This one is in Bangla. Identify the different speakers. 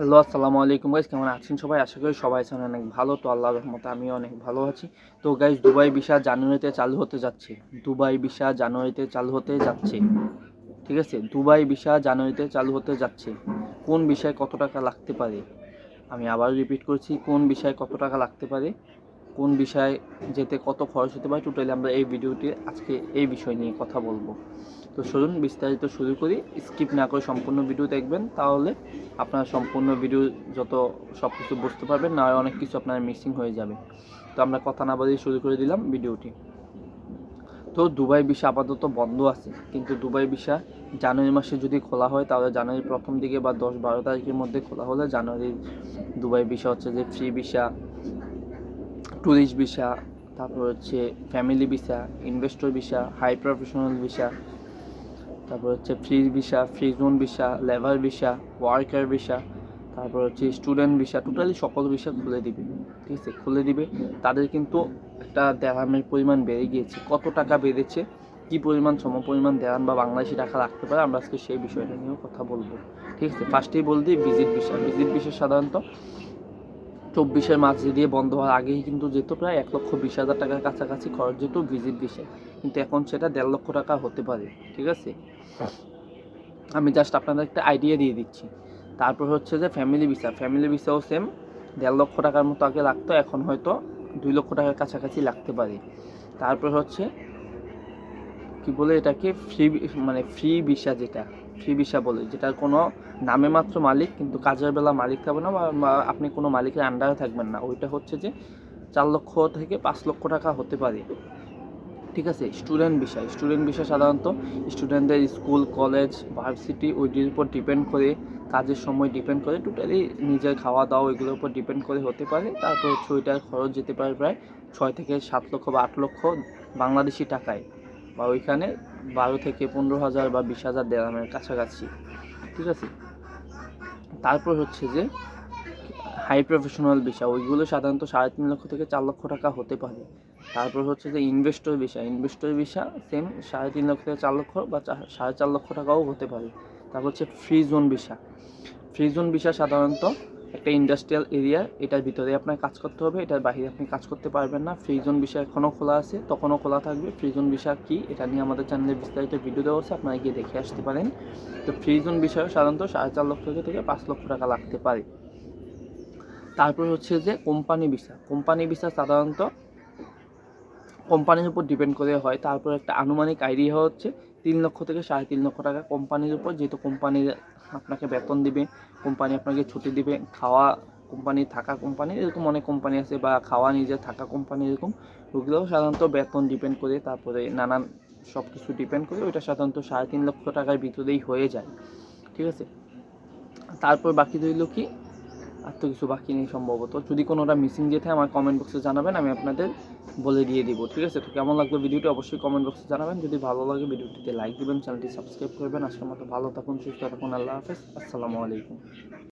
Speaker 1: হ্যালো, আসসালামু আলাইকুম গাইজ কেমন আছেন সবাই? আশা করি সবাই আছেন অনেক ভালো, তো আল্লাহ রহমতে আমি অনেক ভালো আছি। তো গাইজ দুবাই ভিসা জানুয়ারিতে চালু হতে যাচ্ছে। দুবাই ভিসা জানুয়ারিতে চালু হতে যাচ্ছে। ঠিক আছে? দুবাই ভিসা জানুয়ারিতে চালু হতে যাচ্ছে। কোন বিষয়ে কত টাকা লাগতে পারে? আমি আবার রিপিট করছি, কোন বিষয়ে কত টাকা লাগতে পারে? কোন বিষয়ে যেতে কত খরচ হতে পারে টোটালি আমরা এই ভিডিওটি আজকে এই বিষয় নিয়ে কথা বলব। তো চলুন বিস্তারিত শুরু করি। স্কিপ না করে সম্পূর্ণ ভিডিও দেখবেন, তাহলে আপনার সম্পূর্ণ ভিডিও যত সব কিছু বুঝতে পারবেন, না অনেক কিছু আপনার মিসিং হয়ে যাবে। তো আমরা কথা না বাদিয়ে শুরু করে দিলাম ভিডিওটি তো দুবাই ভিসা আপাতত বন্ধ আছে, কিন্তু দুবাই ভিসা জানুয়ারি মাসে যদি খোলা হয়, তাহলে জানুয়ারির প্রথম দিকে বা দশ বারো তারিখের মধ্যে খোলা হলে জানুয়ারির দুবাই ভিসা হচ্ছে যে ফ্রি ভিসা ট্যুরিস্ট ভিসা তারপর হচ্ছে family visa investor visa high professional visa তারপর হচ্ছে free visa free zone visa labour visa worker visa তারপর হচ্ছে স্টুডেন্ট ভিসা টোটালি সকল ভিসা খুলে দিবে, ঠিক আছে? খুলে দিবে। তাদের কিন্তু একটা দেড়ামের পরিমাণ বেড়ে গিয়েছে। কত টাকা বেড়েছে? কী পরিমাণ, সম পরিমাণ দেওয়ান বা বাংলাদেশি টাকা রাখতে পারে? আমরা আজকে সেই বিষয়টা নিয়েও কথা বলব, ঠিক আছে? ফার্স্টেই বল দিই ভিজিট ভিসা ভিজিট ভিসা সাধারণত চব্বিশের মার্চ দিয়ে বন্ধ হওয়ার আগেই কিন্তু যেত প্রায় এক লক্ষ বিশ হাজার টাকার কাছাকাছি খরচ যেত ভিজিট ভিসা কিন্তু এখন সেটা দেড় লক্ষ টাকা হতে পারে, ঠিক আছে? আমি জাস্ট আপনাদের একটা আইডিয়া দিয়ে দিচ্ছি। তারপর হচ্ছে যে ফ্যামিলি ভিসা ফ্যামিলি ভিসাও সেম দেড় লক্ষ টাকার মতো আগে লাগতো, এখন হয়তো দুই লক্ষ টাকার কাছাকাছি লাগতে পারে। তারপর হচ্ছে, কি বলে এটাকে ফ্রি মানে ফ্রি ভিসা যেটা ফ্রি ভিসা বলে? যেটার কোনো নামে মাত্র মালিক, কিন্তু কাজের বেলা মালিক থাকবে না বা- আপনি কোনো মালিকের আন্ডারে থাকবেন না। ওইটা হচ্ছে যে চার লক্ষ থেকে পাঁচ লক্ষ টাকা হতে পারে। ঠিক আছে? স্টুডেন্ট বিষয় স্টুডেন্ট বিষয় সাধারণত স্টুডেন্টদের স্কুল কলেজ ভার্সিটি ওইটির উপর ডিপেন্ড করে, কাজের সময় ডিপেন্ড করে টোটালি নিজের খাওয়া দাওয়া এগুলোর উপর ডিপেন্ড করে হতে পারে। তারপর হচ্ছে ওইটার খরচ যেতে পারে প্রায় ছয় থেকে সাত লক্ষ বা আট লক্ষ বাংলাদেশি টাকায়। বা ওইখানে বারো থেকে পনেরো হাজার বা বিশ হাজার দেড়ামের কাছাকাছি, ঠিক আছে? তারপর হচ্ছে যে হাই প্রফেশনাল বিষয় ওইগুলো সাধারণত সাড়ে তিন লক্ষ থেকে চার লক্ষ টাকা হতে পারে। তারপর হচ্ছে যে ইনভেস্টর বিষয় ইনভেস্টর বিষয় সেম সাড়ে তিন লক্ষ থেকে চার লক্ষ বা সাড়ে চার লক্ষ টাকাও হতে পারে। তারপর হচ্ছে ফ্রি জোন বিষয় ফ্রি জোন বিষয় সাধারণত একটা ইন্ডাস্ট্রিয়াল এরিয়া এটার ভিতরে আপনার কাজ করতে হবে, এটার বাইরে আপনি কাজ করতে পারবেন না। ফ্রি জোন বিষয় এখনও খোলা আছে, তখনও খোলা থাকবে। ফ্রি জোন বিষয় কী, এটা নিয়ে আমাদের চ্যানেলে বিস্তারিত ভিডিও দেওয়া আছে, আপনারা গিয়ে দেখে আসতে পারেন। তো ফ্রি জোন বিষয়ে সাধারণত সাড়ে চার লক্ষ থেকে পাঁচ লক্ষ টাকা লাগতে পারে। তারপর হচ্ছে যে কোম্পানি ভিসা কোম্পানি ভিসা সাধারণত কোম্পানির উপর ডিপেন্ড করে হয়। তারপর একটা আনুমানিক আইডিয়া হচ্ছে তিন লক্ষ থেকে সাড়ে তিন লক্ষ টাকা কোম্পানির উপর। যেহেতু কোম্পানির আপনাকে বেতন দিবে, কোম্পানি আপনাকে ছুটি দিবে, খাওয়া কোম্পানি থাকা কোম্পানি, এরকম অনেক কোম্পানি আছে বা খাওয়া নিজে থাকা কোম্পানি এরকম, ওগুলোও সাধারণত বেতন ডিপেন্ড করে, তারপরে নানান সব কিছু ডিপেন্ড করে ওইটা সাধারণত সাড়ে তিন লক্ষ টাকার ভিতরেই হয়ে যায়। ঠিক আছে? তারপর বাকি রইল কি? আর তো কিছু বাকি নেই সম্ভবত। যদি কোনোটা মিসিং যেতে আমার কমেন্ট বক্সে জানাবেন, আমি আপনাদের বলে দিয়ে দিব, ঠিক আছে? তো কেমন লাগল ভিডিওটি অবশ্যই কমেন্ট বক্সে জানাবেন। যদি ভালো লাগে ভিডিওটিতে লাইক দিবেন, চ্যানেলটি সাবস্ক্রাইব করবেন। আজকের মতো ভালো থাকুন, সুস্থ থাকুন, আল্লাহ হাফেজ। আসসালামু আলাইকুম।